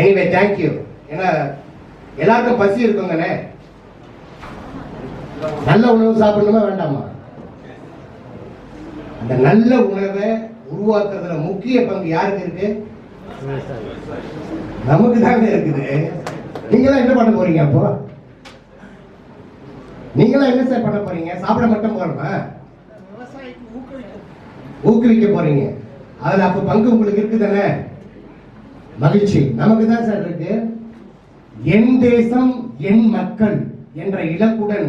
Anyway thank you ஏன்னா எல்லாருக்கும் பசி இருக்குங்கண்ணே. நல்ல உணவு சாப்பிடணுமா வேண்டாமா? அந்த நல்ல உணவை உருவாக்குறதுல முக்கிய பங்கு யாருக்கு இருக்கு? நமக்கு தாங்க இருக்குது. நீங்களாம் என்ன பண்ண போறீங்க அப்போ? நீங்களாம் என்ன சார் பண்ண போறீங்க? சாப்பிட மட்டும் போறோமா? ஊக்குவிக்க போறீங்க. அதுல அப்ப பங்கு உங்களுக்கு இருக்குதானே? மகிழ்ச்சி. நமக்கு தான் சார் இருக்கு. என் தேசம் என் மக்கள் என்ற இலக்குடன்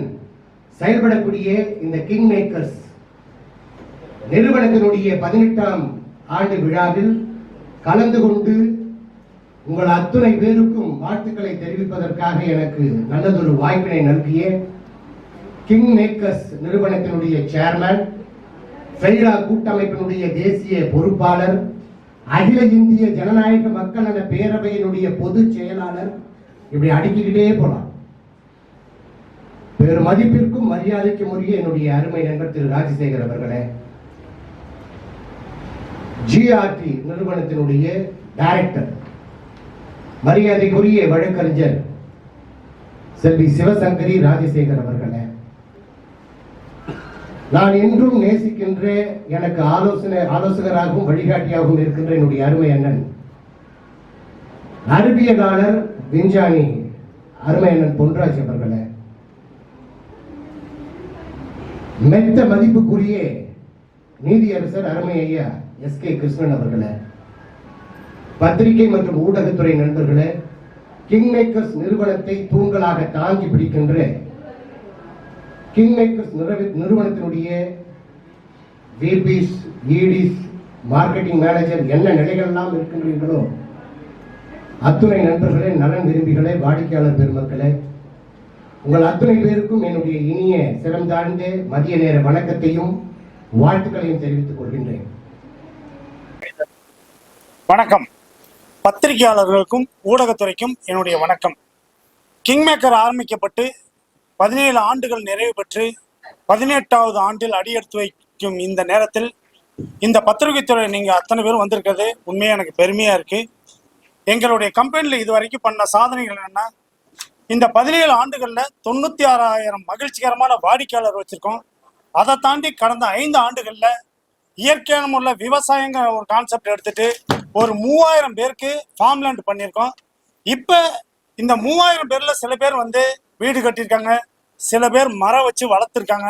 செயல்படக்கூடிய இந்த கிங் மேக்கர்ஸ் நிறுவனத்தினுடைய பதினெட்டாம் ஆண்டு விழாவில் கலந்து கொண்டு உங்கள் அத்துணை பேருக்கும் வாழ்த்துக்களை தெரிவிப்பதற்காக எனக்கு நல்லதொரு வாய்ப்பினை நல்கிய கிங் மேக்கர்ஸ் நிறுவனத்தினுடைய சேர்மன் ஃபெய்ரா கூட்டமைப்பினுடைய தேசிய பொறுப்பாளர் அகில இந்திய ஜனநாயக மக்கள் நல பேரவையினுடைய பொதுச் செயலாளர் இப்படி அடுக்கிக்கிட்டே போலாம் பெரு மதிப்பிற்கும் மரியாதைக்கும் உரிய என்னுடைய அருமை நண்பர் திரு ராஜசேகர் அவர்களே ஜிஆர்டி நிறுவனத்தினுடைய டைரக்டர் மரியாதைக்குரிய வழக்கறிஞர் செல்வி சிவசங்கரி ராஜசேகர் அவர்களே நான் என்றும் நேசிக்கின்ற எனக்கு ஆலோசனை ஆலோசகராகவும் வழிகாட்டியாகவும் இருக்கின்ற என்னுடைய அருமை அண்ணன் அறிவியலாளர் விஞ்ஞானி அருமை அண்ணன் பொன்ராஜ் அவர்களே. மெத்த மதிப்புக்குரிய நீதியரசர் அருமை ஐயா எஸ் கே கிருஷ்ணன் அவர்களே. பத்திரிகை மற்றும் ஊடகத்துறை நண்பர்களே கிங் மேக்கர்ஸ் நிறுவனத்தை தூண்களாக தாங்கி பிடிக்கின்ற கிங் மேக்கர்ஸ் நிறுவனத்தினுடைய விபிஸ் இடிஸ் மார்க்கெட்டிங் மேனேஜர் என்ன நிலைகளெல்லாம் இருக்கின்றீர்களோ அத்துணை நண்பர்களே நலன் விரும்பிகளே வாடிக்கையாளர் பெருமக்களே உங்கள் அத்துணை பேருக்கும் என்னுடைய இனிய சிரம் தாழ்ந்த மதிய நேர வணக்கத்தையும் வாழ்த்துக்களையும் தெரிவித்துக் கொள்கின்றேன். வணக்கம். பத்திரிகையாளர்களுக்கும் ஊடகத்துறைக்கும் என்னுடைய வணக்கம். கிங்மேக்கர் ஆரம்பிக்கப்பட்டு பதினேழு ஆண்டுகள் நிறைவு பெற்று பதினெட்டாவது ஆண்டில் அடியெடுத்து வைக்கும் இந்த நேரத்தில் இந்த பத்திரிகைத்துறை நீங்கள் அத்தனை பேரும் வந்திருக்கிறது. உண்மையாக எனக்கு பெருமையாக இருக்குது எங்களுடைய கம்பெனியில் இது வரைக்கும் பண்ண சாதனைகள் என்னென்னா இந்த பதினேழு ஆண்டுகளில் தொண்ணூற்றி ஆறாயிரம் மகிழ்ச்சிகரமான வாடிக்கையாளர் வச்சுருக்கோம். அதை தாண்டி கடந்த ஐந்து ஆண்டுகளில் இயற்கையான முறையில் விவசாயங்கிற ஒரு கான்செப்ட் எடுத்துட்டு ஒரு மூவாயிரம் பேருக்கு ஃபார்ம் லேண்ட் பண்ணியிருக்கோம். இப்போ இந்த மூவாயிரம் பேர்ல சில பேர் வந்து வீடு கட்டியிருக்காங்க. சில பேர் மரம் வச்சு வளர்த்துருக்காங்க.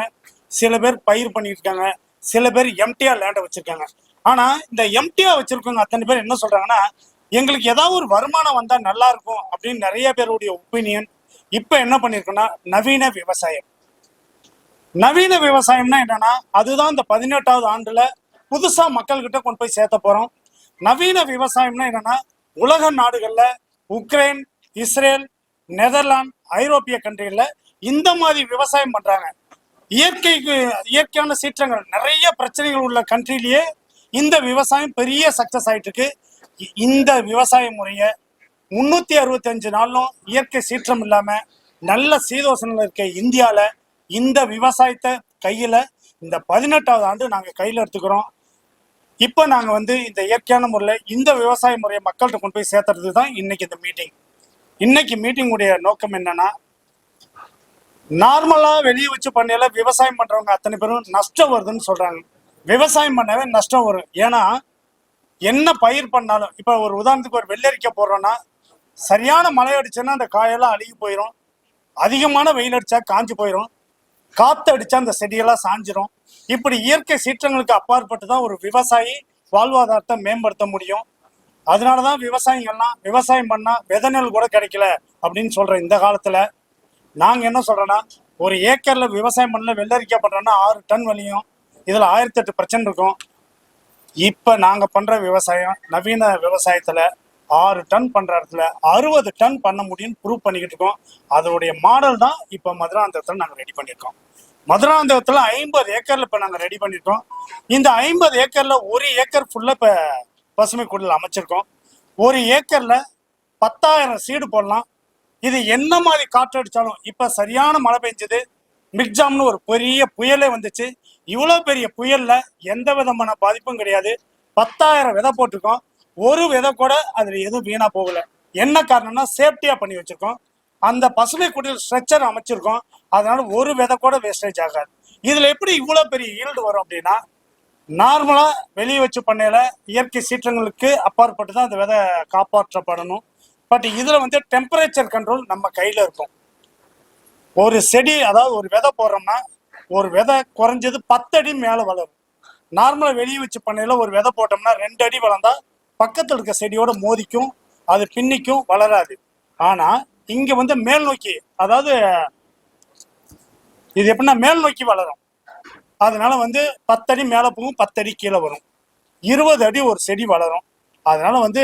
சில பேர் பயிர் பண்ணியிருக்காங்க. சில பேர் எம்டிஆர் லேண்டை வச்சிருக்காங்க. ஆனா இந்த எம்டிஆர் வச்சிருக்கவங்க அத்தனை பேர் என்ன சொல்றாங்கன்னா எங்களுக்கு ஏதாவது ஒரு வருமானம் வந்தால் நல்லா இருக்கும் அப்படின்னு நிறைய பேருடைய ஒப்பீனியன் இப்போ என்ன பண்ணியிருக்கோன்னா நவீன விவசாயம். நவீன விவசாயம்னா என்னன்னா அதுதான் இந்த பதினெட்டாவது ஆண்டுல புதுசா மக்கள்கிட்ட கொண்டு போய் சேர்த்த போறோம். நவீன விவசாயம்னா என்னன்னா உலக நாடுகள்ல உக்ரைன் இஸ்ரேல் நெதர்லாந்து ஐரோப்பிய கண்ட்ரிகளில் இந்த மாதிரி விவசாயம் பண்றாங்க. இயற்கைக்கு இயற்கையான சீற்றங்கள் நிறைய பிரச்சனைகள் உள்ள கண்ட்ரிலேயே இந்த விவசாயம் பெரிய சக்சஸ் ஆயிட்டு இருக்கு இ- இந்த விவசாய முறையை முன்னூத்தி அறுபத்தஞ்சு நாளும் இயற்கை சீற்றம் இல்லாம நல்ல சீதோசனம் இருக்க இந்தியால இந்த விவசாயத்தை கையில இந்த பதினெட்டாவது ஆண்டு நாங்க கையில எடுத்துக்கிறோம். இப்போ நாங்க வந்து இந்த இயற்கையான முறையில் இந்த விவசாய முறையை மக்கள்கிட்ட கொண்டு போய் சேர்த்துறது தான் இன்னைக்கு இந்த மீட்டிங் இன்னைக்கு மீட்டிங் உடைய நோக்கம் என்னன்னா நார்மலா வெளியே வச்சு பண்ணையில விவசாயம் பண்றவங்க அத்தனை பேரும் நஷ்டம் வருதுன்னு சொல்றாங்க. விவசாயம் பண்ணவே நஷ்டம் வரும். ஏன்னா என்ன பயிர் பண்ணாலும் இப்போ ஒரு உதாரணத்துக்கு ஒரு வெள்ளரிக்கை போடுறோம்னா சரியான மழை அடிச்சுன்னா அந்த காயெல்லாம் அழுகி போயிடும் அதிகமான வெயில் அடிச்சா காஞ்சு போயிடும் காத்து அடிச்சா அந்த செடியெல்லாம் சாஞ்சிரும். இப்படி இயற்கை சீற்றங்களுக்கு அப்பாற்பட்டு தான் ஒரு விவசாயி வாழ்வாதாரத்தை மேம்படுத்த முடியும். அதனாலதான் விவசாயிகள்லாம் விவசாயம் பண்ணா விதை நெல் கூட கிடைக்கல அப்படின்னு சொல்ற இந்த காலத்துல நாங்கள் என்ன சொல்கிறோன்னா ஒரு ஏக்கரில் விவசாயம் பண்ணல வெள்ளரிக்காய் பண்ணுறோன்னா ஆறு டன் வலியும் இதில் ஆயிரத்தி எட்டு பிரச்சனை இருக்கும். இப்போ நாங்கள் பண்ணுற விவசாயம் நவீன விவசாயத்தில் ஆறு டன் பண்ணுற இடத்துல அறுபது டன் பண்ண முடியும்னு ப்ரூவ் பண்ணிக்கிட்டு இருக்கோம். அதனுடைய மாடல் தான் இப்போ மதுராந்தகத்தில் நாங்கள் ரெடி பண்ணியிருக்கோம். மதுராந்தகத்தில் ஐம்பது ஏக்கரில் இப்போ நாங்கள் ரெடி பண்ணியிருக்கோம். இந்த ஐம்பது ஏக்கரில் ஒரு ஏக்கர் ஃபுல்லாக இப்போ பசுமை குடில் அமைச்சிருக்கோம். ஒரு ஏக்கரில் பத்தாயிரம் சீடு போடலாம். இது என்ன மாதிரி காற்றடிச்சாலும் இப்போ இப்ப சரியான மழை பெஞ்சது. மிக்ஜாம்னு ஒரு பெரிய புயலே வந்துச்சு. இவ்வளவு பெரிய புயல்ல எந்த விதமான பாதிப்பும் கிடையாது. பத்தாயிரம் விதை போட்டிருக்கோம். ஒரு விதை கூட அதுல எதுவும் வீணா போகல. என்ன காரணம்னா சேஃப்டியா பண்ணி வச்சிருக்கோம். அந்த பசுமை குடியில் ஸ்ட்ரெச்சர் அமைச்சிருக்கோம். அதனால ஒரு விதை கூட வேஸ்டேஜ் ஆகாது. இதுல எப்படி இவ்வளவு பெரிய ஈல்டு வரும் அப்படின்னா நார்மலா வெளியே வச்சு பண்ணையில இயற்கை சீற்றங்களுக்கு அப்பாற்பட்டு தான் அந்த விதை காப்பாற்றப்படணும். பட் இதுல வந்து டெம்பரேச்சர் கண்ட்ரோல் நம்ம கையில இருக்கும். ஒரு செடி அதாவது ஒரு விதை போடுறோம்னா ஒரு விதை குறைஞ்சது பத்து அடி மேலே வளரும். நார்மலாக வெளியே வச்சு பண்ணையில ஒரு விதை போட்டோம்னா ரெண்டு அடி வளர்ந்தா பக்கத்தில் இருக்க செடியோட மோதிக்கும் அது பின்னிக்கும் வளராது. ஆனா இங்க வந்து மேல் நோக்கி அதாவது இது எப்படின்னா மேல் நோக்கி வளரும். அதனால வந்து பத்தடி மேலே போகும் பத்தடி கீழே வரும். இருபது அடி ஒரு செடி வளரும். அதனால வந்து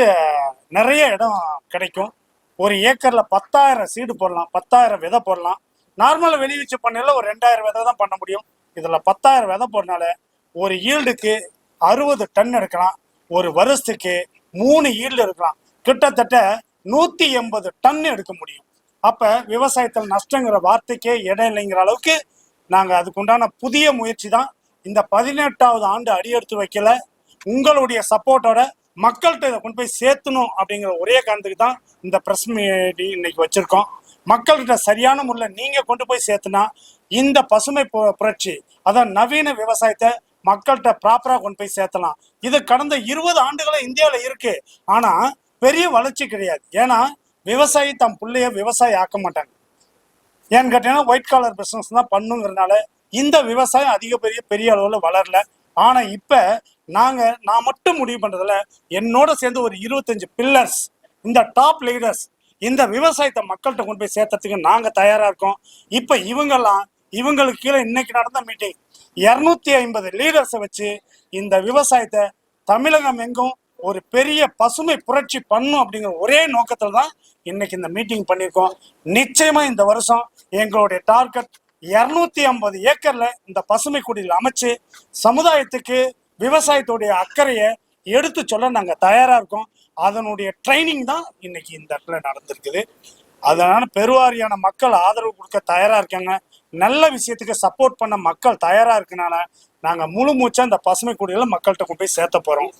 நிறைய இடம் கிடைக்கும். ஒரு ஏக்கர்ல பத்தாயிரம் சீடு போடலாம் பத்தாயிரம் விதை போடலாம். நார்மலாக வெளிவீச்சு பண்ணல ஒரு ரெண்டாயிரம் விதை தான் பண்ண முடியும். இதில் பத்தாயிரம் விதை போடனால ஒரு ஈல்டுக்கு அறுபது டன் எடுக்கலாம். ஒரு வருஷத்துக்கு மூணு ஈல்டு இருக்கலாம் கிட்டத்தட்ட நூற்றி எண்பது டன் எடுக்க முடியும். அப்போ விவசாயத்தில் நஷ்டங்கிற வார்த்தைக்கே இடம் இல்லைங்கிற அளவுக்கு நாங்கள் அதுக்குண்டான புதிய முயற்சி தான். இந்த பதினெட்டாவது ஆண்டு அடியெடுத்து வைக்கல. உங்களுடைய சப்போர்ட்டோட மக்கள்கிட்ட இதை கொண்டு போய் சேர்த்தணும் அப்படிங்கிற ஒரே காரணத்துக்கு தான் இந்த ப்ரெஸ் மீடி இன்னைக்கு வச்சிருக்கோம். மக்கள்கிட்ட சரியான முறையில் நீங்கள் கொண்டு போய் சேர்த்துனா இந்த பசுமை பு- புரட்சி அதான் நவீன விவசாயத்தை மக்கள்கிட்ட ப்ராப்பராக கொண்டு போய் சேர்த்தலாம். இது கடந்த இருபது ஆண்டுகளை இந்தியாவில் இருக்கு. ஆனால் பெரிய வளர்ச்சி கிடையாது. ஏன்னா விவசாயி தம் பிள்ளைய விவசாயி ஆக்க மாட்டாங்க. ஏன்னு கேட்டீங்கன்னா ஒயிட் காலர் பிஸ்னஸ் தான் பண்ணுங்கிறதுனால இந்த விவசாயம் அதிக பெரிய பெரிய அளவில் வளரல. ஆனா இப்ப நாங்க நான் மட்டும் முடிவு பண்றதுல என்னோட சேர்ந்து ஒரு இருபத்தஞ்சு பில்லர்ஸ் இந்த டாப் லீடர்ஸ் இந்த விவசாயத்தை மக்கள்கிட்ட கொண்டு போய் சேர்த்ததுக்கு நாங்க தயாரா இருக்கோம். இப்ப இவங்கெல்லாம் இவங்களுக்கு கீழே இன்னைக்கு நடந்த மீட்டிங் இருநூத்தி ஐம்பது லீடர்ஸை வச்சு இந்த விவசாயத்தை தமிழகம் எங்கும் ஒரு பெரிய பசுமை புரட்சி பண்ணும் அப்படிங்கிற ஒரே நோக்கத்துல தான் இன்னைக்கு இந்த மீட்டிங் பண்ணியிருக்கோம். நிச்சயமா இந்த வருஷம் எங்களுடைய டார்கெட் இருநூத்தி ஐம்பது ஏக்கர்ல இந்த பசுமை குடியில் அமைச்சு சமுதாயத்துக்கு விவசாயத்துடைய அக்கறையை எடுத்து சொல்ல நாங்க தயாரா இருக்கோம். அதனுடைய ட்ரைனிங் தான் இன்னைக்கு இந்த இடத்துல நடந்திருக்குது. அதனால பெருவாரியான மக்கள் ஆதரவு கொடுக்க தயாரா இருக்காங்க. நல்ல விஷயத்துக்கு சப்போர்ட் பண்ண மக்கள் தயாரா இருக்கனால நாங்க முழு மூச்சா இந்த பசுமை குடியில மக்கள்கிட்ட கொண்டு போய் சேர்த்த போறோம்.